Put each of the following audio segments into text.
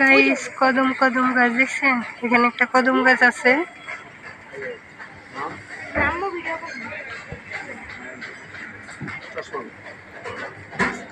Guys কদম কদম গাছ দেখছেন? এখানে একটা কদম গাছ আছে।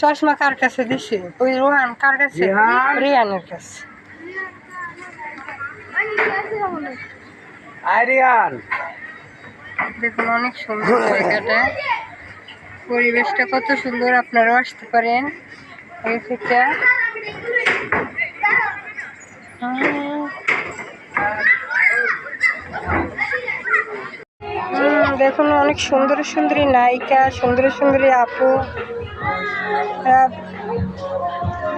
চশমা কার কাছে দিছি? ওই রোহান কার কাছে। রিয়ানের কাছে। দেখুন অনেক সুন্দর জায়গাটা। পরিবেশটা কত সুন্দর আপনারাও আসতে পারেন। এই থেকে দেখুন, অনেক সুন্দর সুন্দরী নায়িকা, সুন্দর সুন্দরী আপু।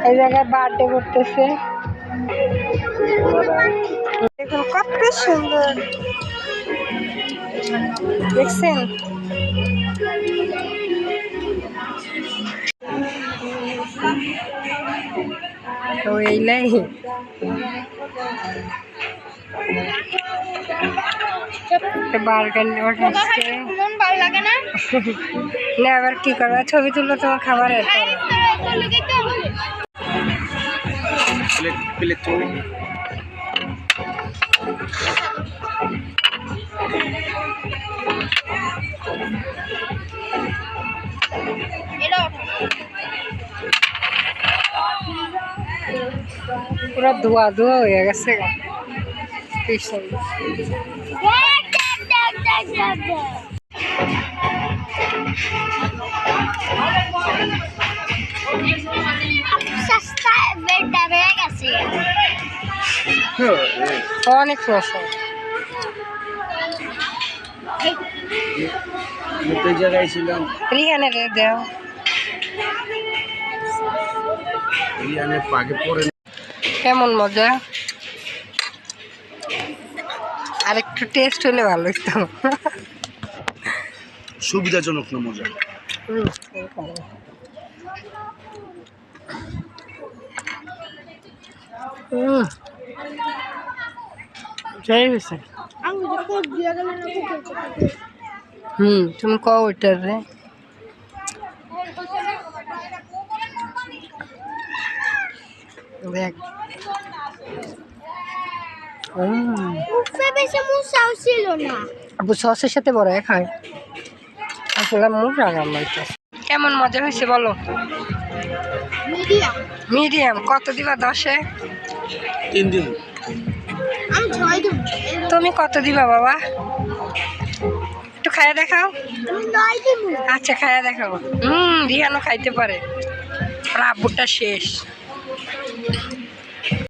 এই জায়গায় বার্থডে করতেছে। দেখুন, কত সুন্দর। দেখছেন? তো এইলাই বার্গার না? আবার কি করবা? ছবি তুলবো তোমার খাবারের পরে। তোর পুরো ধোয়া ধোয়া হয়ে গেছে অনেক জায়গায় ছিলাম। রিহানের দেও। রিয়ানে পাকে পরে কেমন মজা? আর একটু টেস্ট হলে ভালো হতো সুবিধাজনক না মজা? হুম, তুমি কও ওইটার রে। দেখ। ছিল না। আবু সসের সাথে বড় খায় আসলে মুখ রাগাম কেমন মজা হয়েছে বলো? মিডিয়াম। মিডিয়াম কত দিবা দশে? তিন দিন। আমি ছয় দেবো তুমি কত দিবা বাবা? একটু খাইয়া দেখাও। আচ্ছা খাইয়া দেখাও হুম রিহানও খাইতে পারে। আর আব্বুরটা শেষ।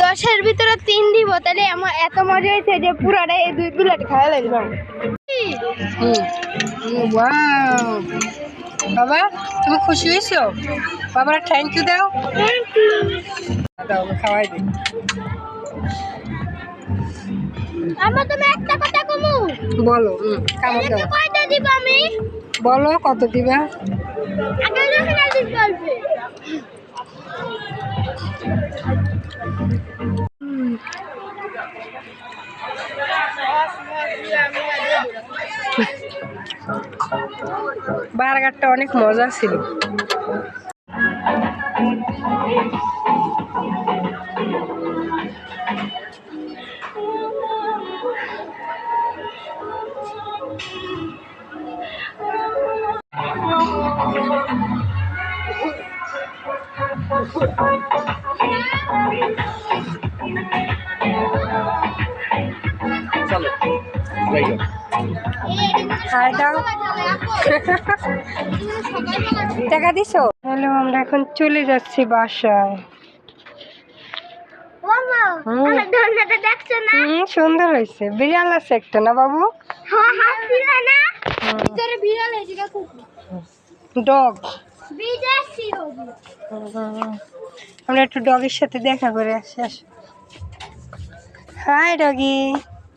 দশের ভিতরে তিন দিব তাহলে আমার এত মজা হয়েছে যে পুরাটা এই দুই প্লেট খাওয়া লাগবে। বাবা তুমি খুশি হয়েছো? বাবারা থ্যাংক ইউ দাও। দাও খাওয়াই দিই। আমার তুমি একটা কথা কমু। বলো কামড় দাও। কয়টা দিব আমি? বলো কত দিবা? বার্গারটা অনেক মজা ছিল। চলো টাকা দিছো? হ্যালো আমরা এখন চলে যাচ্ছি বাসায়। সুন্দর হয়েছে। বিড়াল আছে একটা না বাবু? হ্যাঁ কুকুর ডগ। আমরা একটু ডগির সাথে দেখা করে আসি আস। High doggy.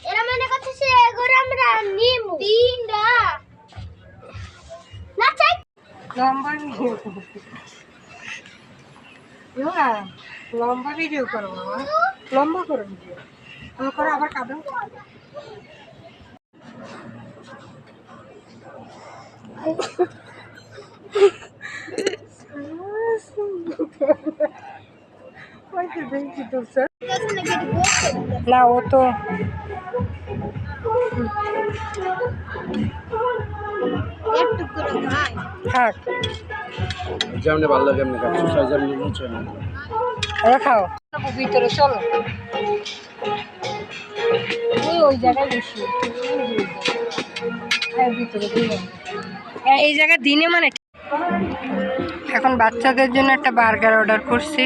এরা মনে করতেছে এগুলো আমরা নিমু। তিনটা। না চাই। লম্বা না লম্বা ভিডিও করো বাবা। লম্বা করো ভিডিও। তুমি করো আবার কাঁদো তো দেখছি তো স্যার না ও তো থাক। যেমনি ভালো লাগে এমনি খাও। ভিতরে চলো। ওই ওই জায়গায় হ্যাঁ ভিতরে হ্যাঁ এই জায়গায় দিনে মানে এখন বাচ্চাদের জন্য একটা বার্গার অর্ডার করছি।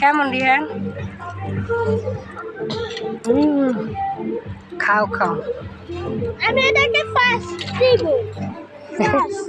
কেমন রিহান হুম, খাও খাও। আমি এটাকে ফার্স্ট দিব। ফার্স্ট